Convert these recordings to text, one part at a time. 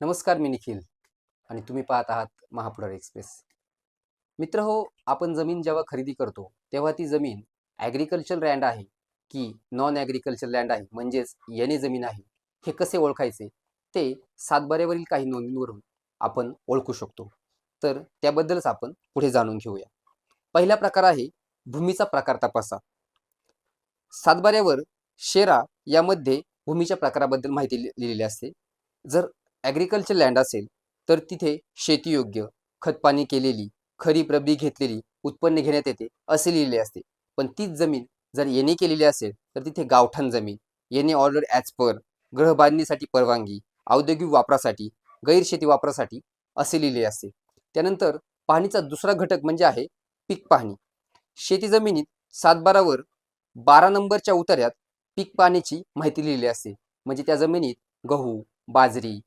नमस्कार मी निखिल आणि तुम्ही पाहत आहात महापुरार एक्सप्रेस. मित्र हो आपण जमीन जेव्हा खरेदी करतो तेव्हा ती जमीन ॲग्रिकल्चर लँड आहे की नॉन ॲग्रिकल्चर लँड आहे? म्हणजेच येणे जमीन आहे. हे कसे ओळखायचे? ते सातबाऱ्यावरील काही नोंदींवरून आपण ओळखू शकतो. तर त्याबद्दलच आपण पुढे जाणून घेऊया. पहिला प्रकार आहे भूमीचा प्रकार तपासा. सातबाऱ्यावर शेरा यामध्ये भूमीच्या प्रकाराबद्दल माहिती लिहिलेली असते. जर ॲग्रिकल्चर लँड असेल तर तिथे शेतीयोग्य खतपाणी केलेली खरीप रब्बी घेतलेली उत्पन्न घेण्यात येते असे लिहिलेले असते. पण तीच जमीन जर येणे केलेली असेल तर तिथे गावठाण जमीन येणे ऑर्डर ॲज पर गृहबांधणीसाठी परवानगी औद्योगिक वापरासाठी गैरशेती वापरासाठी असे लिहिले असते. त्यानंतर पाहणीचा दुसरा घटक म्हणजे आहे पीक पाहणी शेती जमिनीत सातबारावर बारा नंबरच्या उतार्यात पीक पाहणीची माहिती लिहिली असते. म्हणजे त्या जमिनीत गहू बाजरी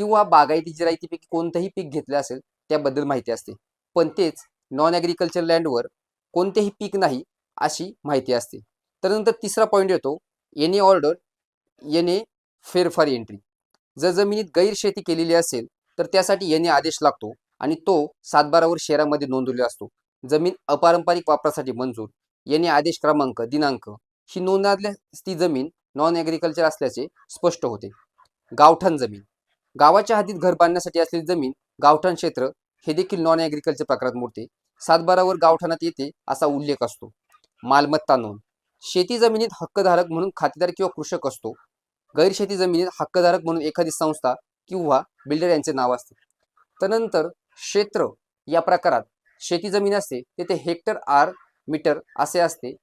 किंवा बागायती जिरायतीपैकी कोणतंही पीक घेतलं असेल त्याबद्दल माहिती असते. पण तेच नॉन ॲग्रिकल्चर लँडवर कोणतेही पीक नाही अशी माहिती असते. त्यानंतर तिसरा पॉईंट येतो येणे ऑर्डर येणे फेरफार एंट्री जर जमिनीत गैरशेती केलेली असेल तर त्यासाठी येणे आदेश लागतो आणि तो सातबारावर शहरामध्ये नोंदवलेला असतो. जमीन अपारंपरिक वापरासाठी मंजूर. येणे आदेश क्रमांक दिनांक ही नोंदवल्या ती जमीन नॉन ॲग्रिकल्चर असल्याचे स्पष्ट होते. गावठाण जमीन. गावाच्या हद्दीत घर बांधण्यासाठी असलेली जमीन गावठाण क्षेत्र हे देखील नॉन ॲग्रिकल्चर प्रकारात मोडते. सातबारावर गावठाणात येते असा उल्लेख असतो. मालमत्ता नोंद. शेती जमिनीत हक्कधारक म्हणून खातेदार किंवा कृषक असतो. गैरशेती जमिनीत हक्कधारक म्हणून एखादी संस्था किंवा बिल्डर यांचे नाव असते. त्यानंतर क्षेत्र या प्रकारात शेती जमीन असते तेथे हेक्टर आर मीटर असे असते.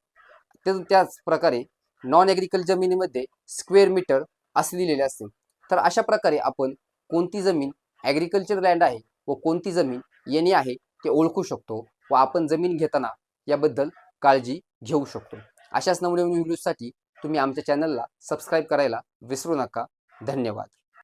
त्याच प्रकारे नॉन ॲग्रिकल्चर जमिनीमध्ये स्क्वेअर मीटर असे दिलेले असते. तर अशा प्रकारे आपण कोणती जमीन ॲग्रिकल्चर लँड आहे व कोणती जमीन येणे आहे ते ओळखू शकतो व आपण जमीन घेताना याबद्दल काळजी घेऊ शकतो. अशाच नवनवीन व्हिडिओसाठी तुम्ही आमच्या चॅनलला सबस्क्राईब करायला विसरू नका. धन्यवाद.